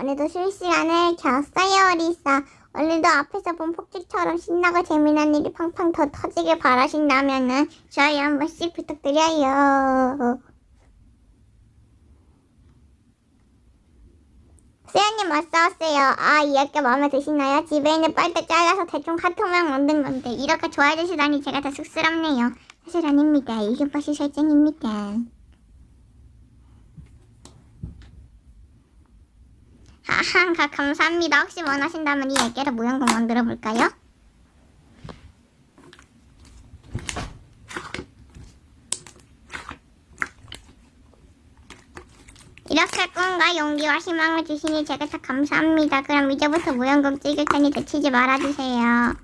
오늘도 실시간을 켰어요, 리사. 오늘도 앞에서 본 폭죽처럼 신나고 재미난 일이 팡팡 더 터지길 바라신다면은 좋아요 한 번씩 부탁드려요. 수연님 어서오세요. 아, 이야기 마음에 드시나요? 집에 있는 빨대 잘라서 대충 모양 만든 건데 이렇게 좋아해 주시다니 제가 다 쑥스럽네요. 사실 아닙니다. 이게 버시 설정입니다. 하하, 가- 감사합니다. 혹시 원하신다면 이 얘기를 모양금 만들어 볼까요? 이렇게 꿈과 용기와 희망을 주시니 제가 다 감사합니다. 그럼 이제부터 모양금 찍을 테니 다치지 말아주세요.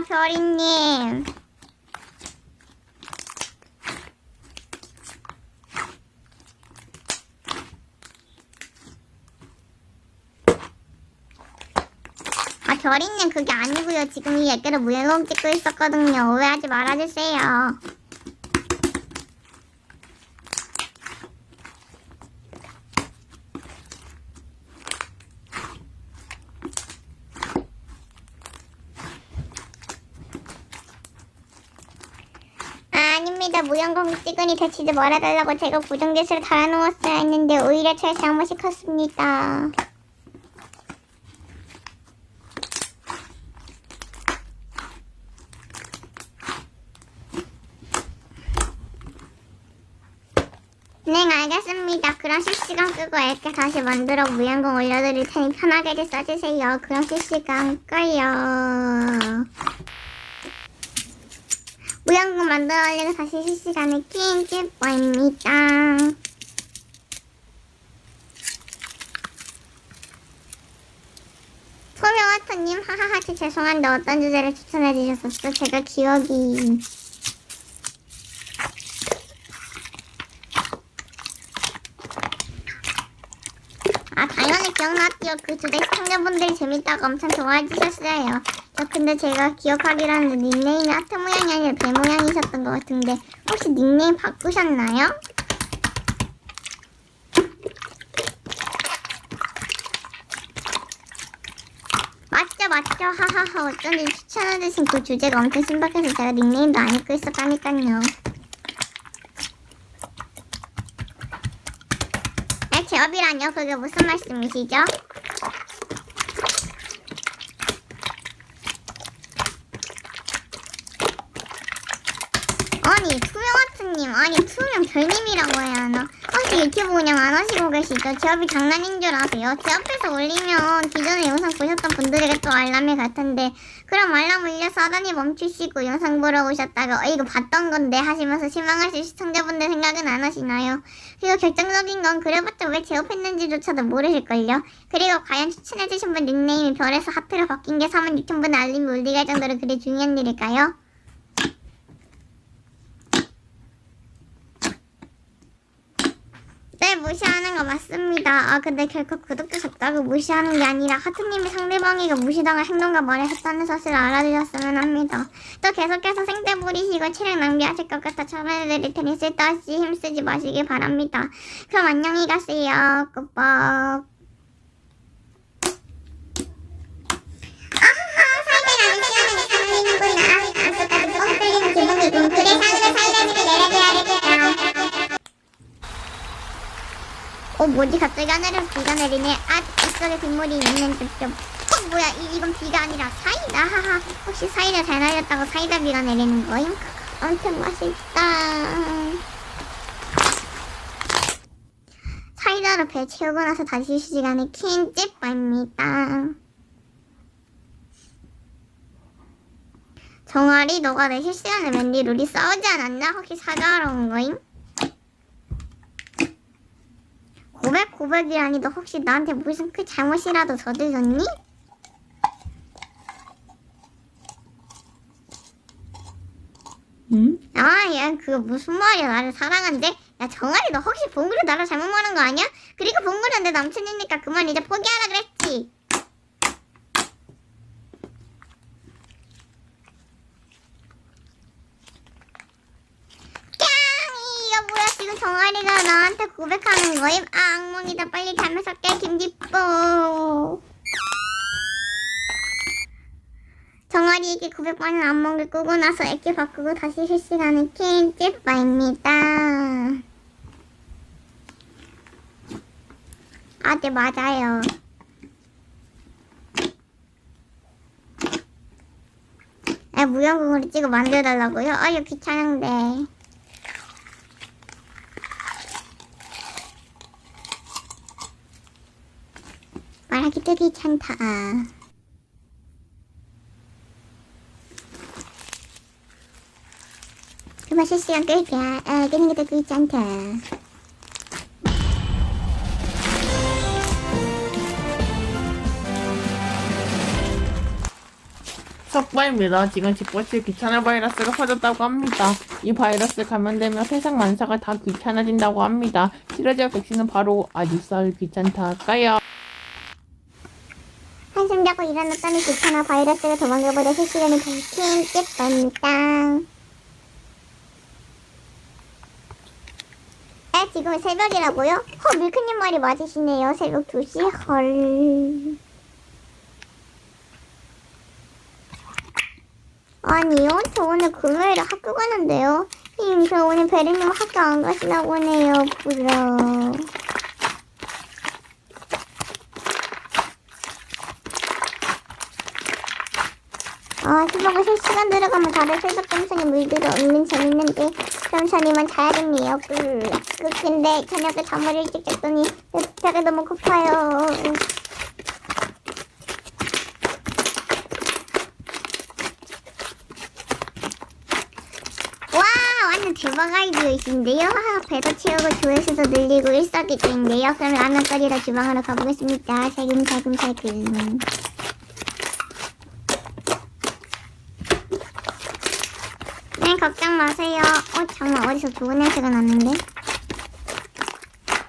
아, 별이님. 아, 별이님 그게 아니고요. 지금 이 얘기를 무예공 찍고 있었거든요. 오해하지 말아주세요. 아, 아닙니다. 무용공 찍으니 대치지 말아달라고 제가 부정기술을 달아놓았어야 했는데 오히려 제 잘못이 컸습니다. 네, 알겠습니다. 그럼 실시간 끄고 이렇게 다시 만들어 무연공 올려드릴 테니 편하게 써주세요. 그럼 실시간 꺼요. 무연공 만들어 올리고 다시 실시간에 낀집 보입니다. 소명화터님, 하하하, 저 죄송한데 어떤 주제를 추천해 주셨었어? 제가 기억이... 아 당연히 기억났죠. 그 주제 시청자분들이 재밌다고 엄청 좋아해 주셨어요. 저 근데 제가 기억하기로는 닉네임이 하트 모양이 아니라 배 모양이셨던 것 같은데 혹시 닉네임 바꾸셨나요? 맞죠 맞죠 하하하 어쩐지 추천해주신 그 주제가 엄청 신박해서 제가 닉네임도 안 읽고 있었다니까요. 네, 제업이라뇨? 그게 무슨 말씀이시죠? 아니, 투명하트님, 아니, 투명 별님이라고 해야 하나? 혹시 유튜브 운영 안 하시고 계시죠? 제업이 장난인 줄 아세요? 제 앞에서 올리면 기존에 영상 보셨던 분들에게 또 알람이 갈 텐데, 그럼 알람 울려서 하다니 멈추시고 영상 보러 오셨다가, 어, 이거 봤던 건데 하시면서 실망하실 시청자분들 생각은 안 하시나요? 그리고 결정적인 건 그래봤자 왜 제업했는지조차도 모르실걸요? 그리고 과연 추천해주신 분 닉네임이 별에서 하트로 바뀐 게 사만 유튜브나 알림이 울리게 할 정도로 그리 중요한 일일까요? 네, 무시하는 거 맞습니다. 아, 근데 결코 구독자 적다고 무시하는 게 아니라 하트님이 상대방에게 무시당할 행동과 말을 했다는 사실을 알아주셨으면 합니다. 또 계속해서 생떼 부리시고 체력 낭비하실 것 같아 전해드릴 테니 쓸데없이 힘쓰지 마시길 바랍니다. 그럼 안녕히 가세요. 굿밥. 아하하, 살대라는 시원하게 살리는구나. 안쓰까지 뻥 뚫리는 기분이군. 그래, 상은의 사이다지를 내려줘야 되겠다. 어 뭐지? 갑자기 하늘에서 비가 내리네. 아 빗속에 빗물이 있는 듯좀 어 뭐야? 이, 이건 비가 아니라 사이다. 하하. 혹시 사이다 잘 날렸다고 사이다 비가 내리는 거임? 엄청 맛있다. 사이다로 배 채우고 나서 다시 시간에 킨집입니다. 정아리 너가 내 실시간에 웬디 우리 싸우지 않았나? 혹시 사과하러 온 거임? 고백 고백이라니 너 혹시 나한테 무슨 그 잘못이라도 저질렀니? 응? 아, 야, 그거 무슨 말이야? 나를 사랑한대? 야, 정아리, 너 혹시 봉구를 나를 잘못 말한 거 아니야? 그리고 봉구는 내 남친이니까 그만 이제 포기하라 그랬지. 지금 정아리가 나한테 고백하는 거임? 아, 악몽이다. 빨리 잠에서 깨, 김지뽀. 정아리에게 고백받는 악몽을 꾸고 나서 액기 바꾸고 다시 실시간은 김지뽀입니다. 아, 네, 맞아요. 아, 무연극으로 찍어 만들어달라고요? 아유, 귀찮은데. 말하기도 귀찮다. 그만 실시간 끌게. 아, 끄는 게더 귀찮다. 속보입니다. 지금 집것이 귀찮은 바이러스가 퍼졌다고 합니다. 이 바이러스 감염되면 세상 만사가 다 귀찮아진다고 합니다. 치료제 백신은 바로 아주썰 귀찮다까요. 한숨 자고 일어났더니 귀찮아 바이러스가 도망가버려 실시간이 정신 찌입니다. 아, 지금 새벽이라고요? 허, 밀크님 말이 맞으시네요. 새벽 2시? 헐. 아니요, 저 오늘 금요일에 학교 가는데요. 님, 저 오늘 베르님 학교 안 가시라고 하네요. 부러. 아, 새벽에 실시간 들어가면 다들 새벽 감성에 물들어 있는 재밌는데 그럼 전 이만 자야겠네요. 그, 그 근데 저녁에 잠을 일찍 잤더니 배가 너무 고파요. 와, 완전 대박 아이디어이신데요. 하, 배도 채우고 조회수도 늘리고 일석이조인데요. 그럼 라면 끓이러 주방으로 가보겠습니다. 살금살금살금. 걱정 마세요. 어, 정말 어디서 좋은 냄새가 났는데?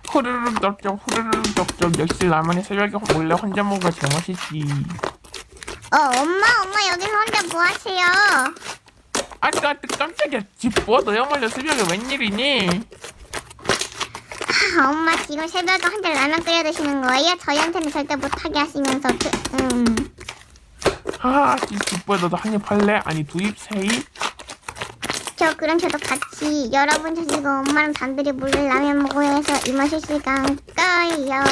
후루룩 덕적 후루룩 덕적 역시 라면이 새벽에 몰래 혼자 먹어야 제맛이지. 어, 엄마, 엄마, 여기서 혼자 뭐 하세요? 아까 그 깜짝이야. 집보 너야말로 새벽에 웬일이니? 아, 엄마 지금 새벽에 혼자 라면 끓여 드시는 거예요? 저희한테는 절대 못하게 하시면서 그, 음. 아, 이 집보 너도 한입 할래? 아니 두 입, 세 입? 저 그럼 저도 같이 여러분 자식고 엄마랑 단둘이 몰래 라면 먹어야 해서 이마 실시간 까요.